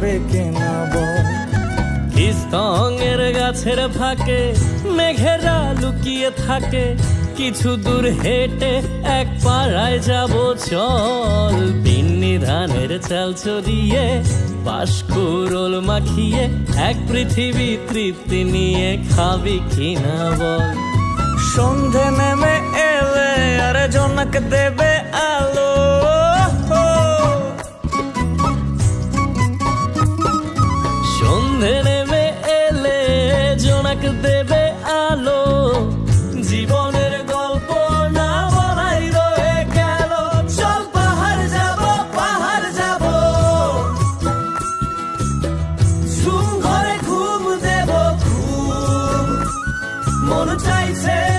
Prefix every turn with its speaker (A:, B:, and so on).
A: কেনা
B: গাছের ফাঁকে মেঘেরা লুকিয়ে থাকে। কিছু দূর হেঁটে এক পাড়ায় যাব চল। পিন্নি ধানের চাল চড়িয়ে পাশকুরোল মাখিয়ে এক পৃথিবী তৃপ্তি নিয়ে খাবি কিনা বল।
A: সন্ধে নেমে এলে আর জনক দেবে places.